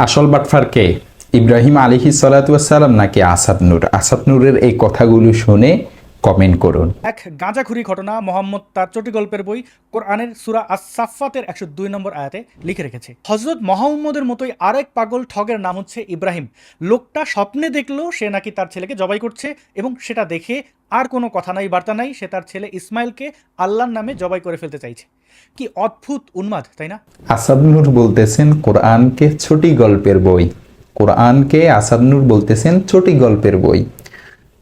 আসল বাটফার কে? ইব্রাহিম আলিহি সালাতাম নাকি আসাদ নূর? আসাদ নূরের এই কথাগুলো শুনে কমেন্ট করুন। এক গাঁজাখুরি ঘটনা মোহাম্মদ তার চটি গল্পের বই কোরআনের সুরা আসাফাতের একশো দুই নম্বর আয়াতে লিখে রেখেছে। হজরত মোহাম্মদের মতোই আরেক পাগল ঠগের নাম হচ্ছে ইব্রাহিম। লোকটা স্বপ্নে দেখল সে নাকি তার ছেলেকে জবাই করছে এবং সেটা দেখে আর কোনো কথা নাই বার্তা নাই সে তার ছেলে ইসমাইলকে আল্লাহর নামে জবাই করে ফেলতে চাইছে। কি অদ্ভুত উন্মাদ তাই না? আসাদ নূর বলতেছেন কোরআনকে ছোটি গল্পের বই। কোরআনকে আসাদ নূর বলতেছেন ছোটি গল্পের বই।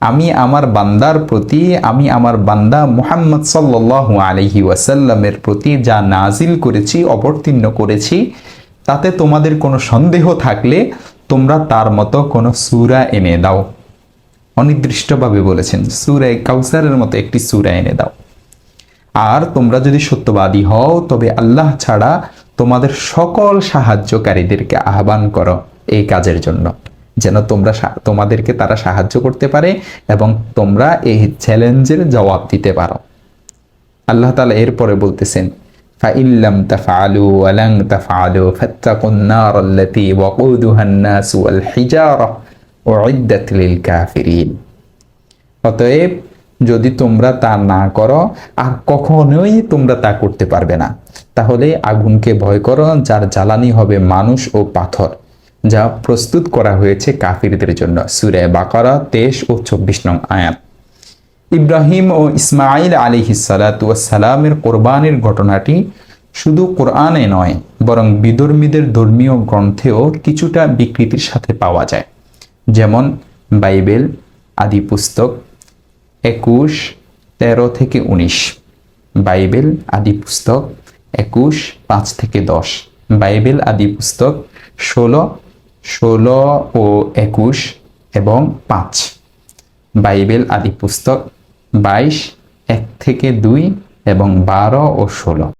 আমি আমার বান্দার প্রতি, আমি আমার বান্দা মুহাম্মদ সাল্লাল্লাহু আলাইহি ওয়াসাল্লামের প্রতি যা নাজিল করেছি, অবতীর্ণ করেছি, তাতে তোমাদের কোনো সন্দেহ থাকলে তোমরা তার মতো কোনো সুরা এনে দাও। অনির্দিষ্টভাবে বলেছেন সুরায় কাউসারের মতো একটি সুরা এনে দাও। আর তোমরা যদি সত্যবাদী হও, তবে আল্লাহ ছাড়া তোমাদের সকল সাহায্যকারীদেরকে আহ্বান করো এই কাজের জন্য। যেন তোমরা তোমাদেরকে তারা সাহায্য করতে পারে এবং তোমরা এই চ্যালেঞ্জের জবাব দিতে পারো। আল্লাহ তালা এরপরে বলতেছেন ফাইল্লাম তাফালু আলাং কাফিরিন। অতএব যদি তোমরা তা না করো, আর কখনোই তোমরা তা করতে পারবে না। তাহলে আগুনকে ভয় করো, যার জ্বালানি হবে মানুষ ও পাথর। যা প্রস্তুত করা হয়েছে কাফিরদের জন্য। সুরে বাকারা তেইশ ও চব্বিশ নং আয়াত। ইব্রাহিম ও ইসমাইল আলী সালামের কোরবানির ঘটনাটি শুধু কোরআনে নয়, বরং বিধর্মীদের ধর্মীয় গ্রন্থেও কিছুটা বিকৃতির সাথে পাওয়া যায়। যেমন বাইবেল আদি পুস্তক একুশ, তেরো থেকে উনিশ। বাইবেল আদি পুস্তক একুশ, পাঁচ থেকে দশ। বাইবেল আদি পুস্তক ষোলো ষোলো ও একুশ এবং পাঁচ। বাইবেল আদি পুস্তক বাইশ, এক থেকে দুই এবং বারো ও ষোলো।